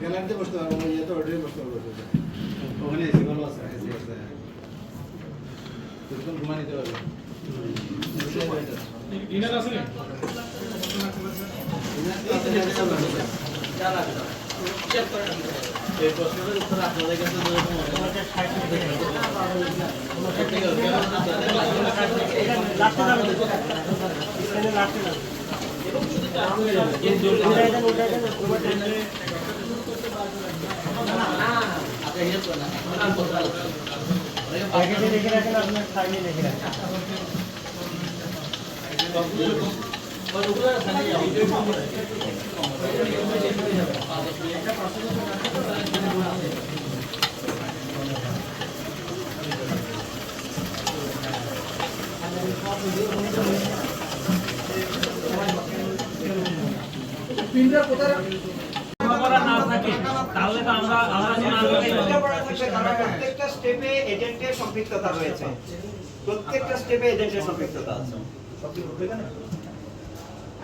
গ্যালারিতে বসতে পারব তো ওটাই বসতে পারব ওখানে এসি ভালো আছে এসি আছে এরকম ঘুমা নিতে পারবে। ডিনার আছে না। এই প্রশ্নের উত্তর আপনাদের কাছে যদি কোনো মনে হয়, ঠিক আছে, কেন না? এবং শুধু চার হয়ে যাবে। কিন্তু না, না, না, আপনি হিসাব করেন না। এখন আর কথা বলতে হবে। ওগুলো ওখানে যাবে। প্রিন্টার কোথায় করা না থাকে তাহলে তো আমরা প্রত্যেকটা স্টেপে এজেন্টের সম্পৃক্ততা রয়েছে। প্রত্যেকটা স্টেপে এজেন্টের সম্পৃক্ততা আছে।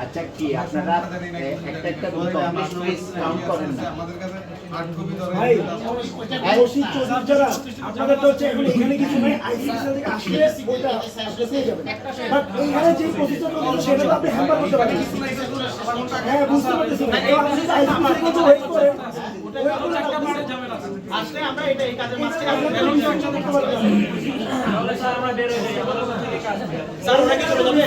আচ্ছা কি আপনারা একটা একটা করে কমপ্লিট কাউন্ট করেন না। আমাদের কাছে হার্ড কপি ধরে আপনাদের তো হচ্ছে এখন এখানে কিছু নেই আইসিএসএল থেকে আসলে ওইটা আপনি পেয়ে যাবেন। বাট এইখানে যে প্রসিজারটা রয়েছে সেটা আপনি হ্যাম্পার করতে পারেন হ্যাঁ বুঝতে পারতেছি। না তো আপনি আইসিএসএল থেকে ওয়েট করে ওয়েট একটা পারে যাবে না আসলে আমরা এটা এই কাজের মাঝখানে আমরা বেলুন চর্চা করতে পারব তাহলে স্যার আমরা বের হয়ে যাই। স্যার ওরা কি চলে যাবে।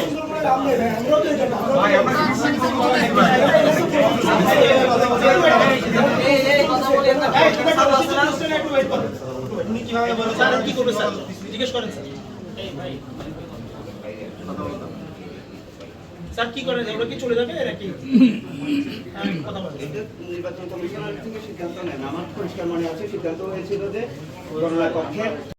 কি ওরা কি চলে যাবে নির্বাচন কমিশনার সিদ্ধান্ত নেন। আমার পরিষ্কার মনে আছে, সিদ্ধান্ত হয়েছিল যে গণনা কক্ষের